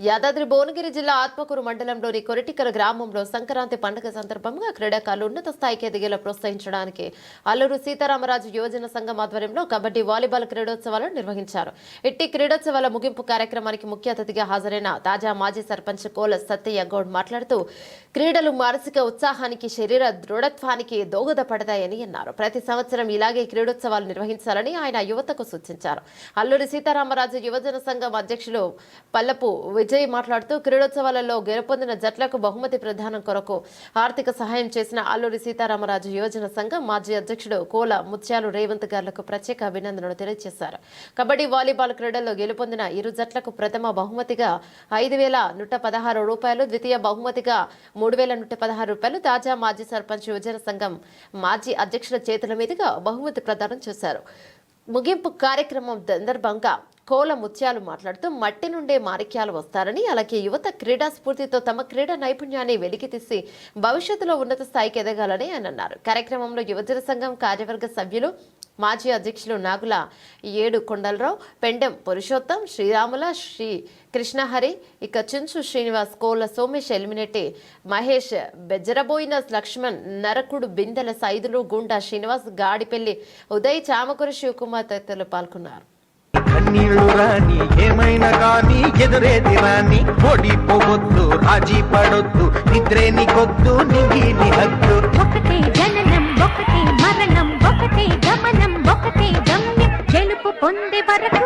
యాదాద్రి భువనగిరి జిల్లా ఆత్మకూరు మండలంలోని కొరటికల గ్రామంలో సంక్రాంతి పండుగ సందర్భంగా క్రీడాకారులు ఉన్నత స్థాయికి ఎదిగేలా ప్రోత్సహించడానికి అల్లూరు సీతారామరాజు యువజన సంఘం ఆధ్వర్యంలో కబడ్డీ వాలీబాల్ క్రీడోత్సవాలను నిర్వహించారు. ఇట్టి క్రీడోత్సవాల ముగింపు కార్యక్రమానికి ముఖ్య అతిథిగా హాజరైన తాజా మాజీ సర్పంచ్ కోల సత్య గౌడ్ మాట్లాడుతూ క్రీడలు మానసిక ఉత్సాహానికి శరీర దృఢత్వానికి దోహదపడతాయని అన్నారు. ప్రతి సంవత్సరం ఇలాగే క్రీడోత్సవాలు నిర్వహించాలని ఆయన యువతకు సూచించారు. అల్లూరి సీతారామరాజు యువజన సంఘం అధ్యక్షులు పల్లపు విజయ్ మాట్లాడుతూ క్రీడోత్సవాలలో గెలుపొందిన జట్లకు బహుమతి ప్రదానం కొరకు ఆర్థిక సహాయం చేసిన అల్లూరి సీతారామరాజు యువజన సంఘం మాజీ అధ్యక్షుడు కోల ముత్యాలు రేవంత్ గారులకు ప్రత్యేక అభినందనలు తెలియజేశారు. కబడ్డీ వాలీబాల్ క్రీడల్లో గెలుపొందిన ఇరు జట్లకు ప్రథమ బహుమతిగా ఐదు వేల నూట పదహారు రూపాయలు ద్వితీయ బహుమతిగా మూడు వేల నూట పదహారు రూపాయలు తాజా మాజీ సర్పంచ్ యువజన సంఘం మాజీ అధ్యక్షుల చేతుల మీదుగా బహుమతి ప్రదానం చేశారు. ముగింపు కార్యక్రమం సందర్భంగా కోల ముత్యాలు మాట్లాడుతూ మట్టి నుండే మాణిక్యాలు వస్తారని అలాగే యువత క్రీడా స్ఫూర్తితో తమ క్రీడా నైపుణ్యాన్ని వెలికితీసి భవిష్యత్తులో ఉన్నత స్థాయికి ఎదగాలని ఆయన అన్నారు. కార్యక్రమంలో యువజన సంఘం కార్యవర్గ సభ్యులు మాజీ అధ్యక్షులు నాగుల ఏడు కొండలరావు పెండెం పురుషోత్తం శ్రీరాముల శ్రీ కృష్ణహరి ఇక చించు శ్రీనివాస్ కోల సోమేష్ ఎలిమినేటి మహేష్ బెజ్జరబోయిన లక్ష్మణ్ నరకుడు బిందెల సైదులు గుండా శ్రీనివాస్ గాడిపెల్లి ఉదయ్ చామకూర శివకుమార్ తదితరులు పాల్గొన్నారు. కన్నీళ్ళు రాని ఏమైనా కానీ ఎదురేది రాని ఓడిపోవద్దు రాజీ పడొద్దు నిద్రే నీకొద్దు నిగిలి హద్దు పొందే వరకు